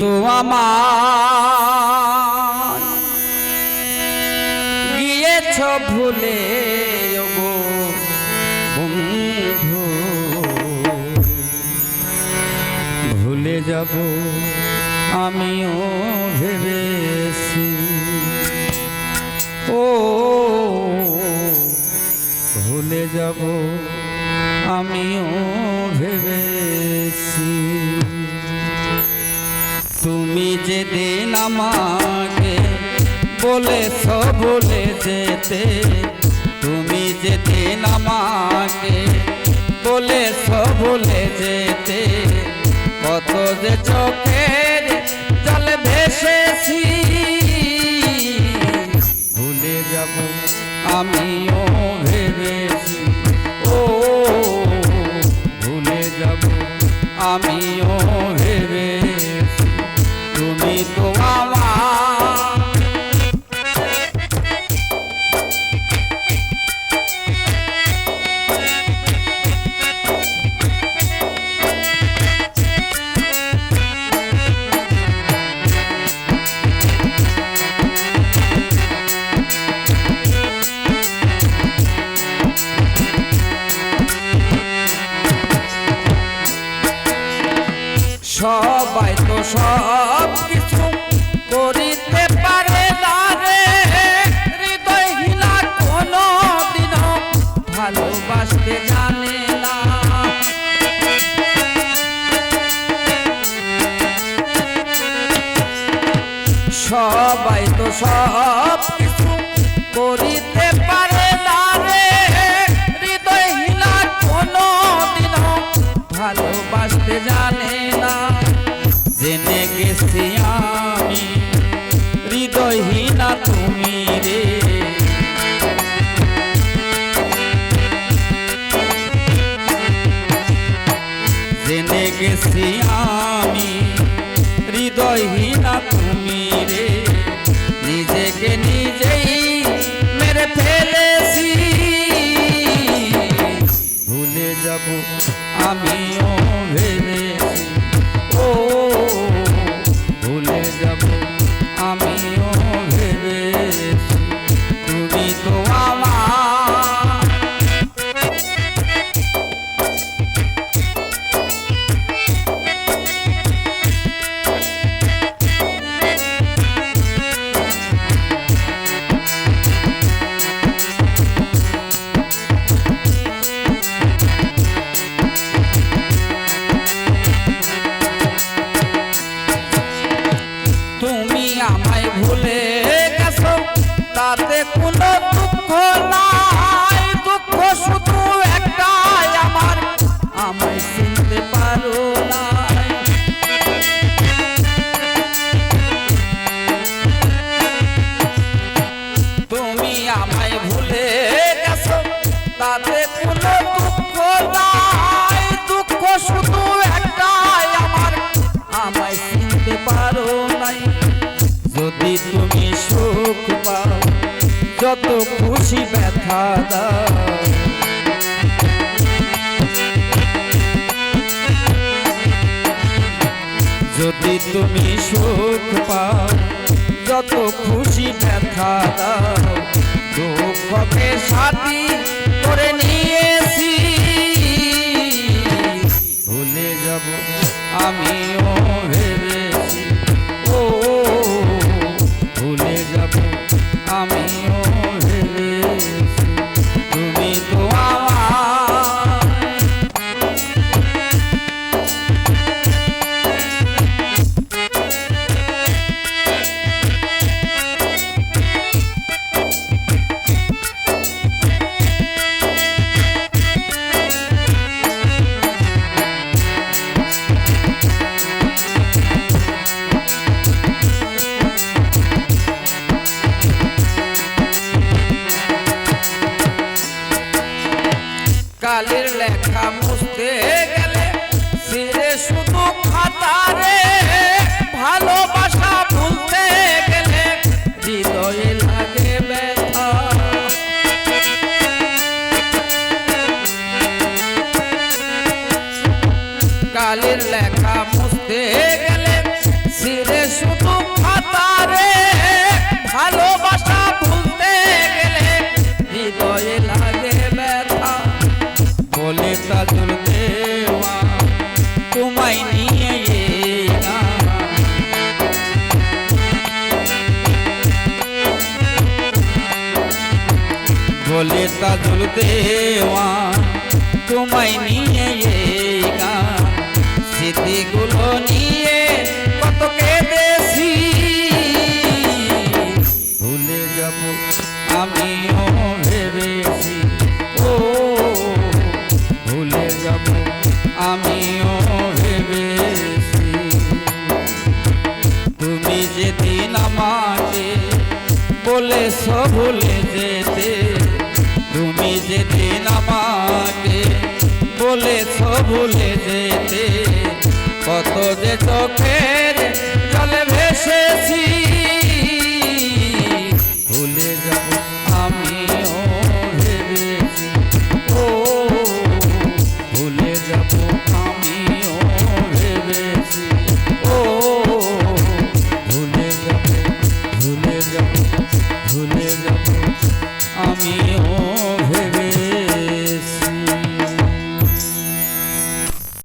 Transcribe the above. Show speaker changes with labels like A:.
A: তো আমার গিয়েছ ভুলে বন্ধু। ভুলে যাব আমিও ভেবেছি। ও ভুলে যাব আমিও ভেবেছি। তুমি যেদিন আমাকে বলেছ বলে যেতে, তুমি যেদিন আমাকে বলেছ বলে যেতে, কত যে চোখের জল ভেসেছি, ভুলে যাব, আমিও ভেবেছি। সবাই তো সব কিছু। আমি হৃদয়হীনা তুমি রে। নিজেকে নিজেই মেরে ফেলেছি। ভুলে যাব আমিও ভেবেছি ও তুমি আমায় ভুলে গেছো তাতে কোনো দুঃখ নাই। দাও যদি তুমি সুখ পাও যত খুশি দেখা দাও। কালের লেখা বুঝতে গেলে সিরে শুধু খাতারে ভালোবাসা ভুলতে গেলে হৃদয়ে লাগে ব্যথা। কালের লেখা বলে তাজুল দেওয়া তোমায় নিয়ে এই গান স্মৃতিগুলো নিয়ে ভুলে যেতে কত যে চোখের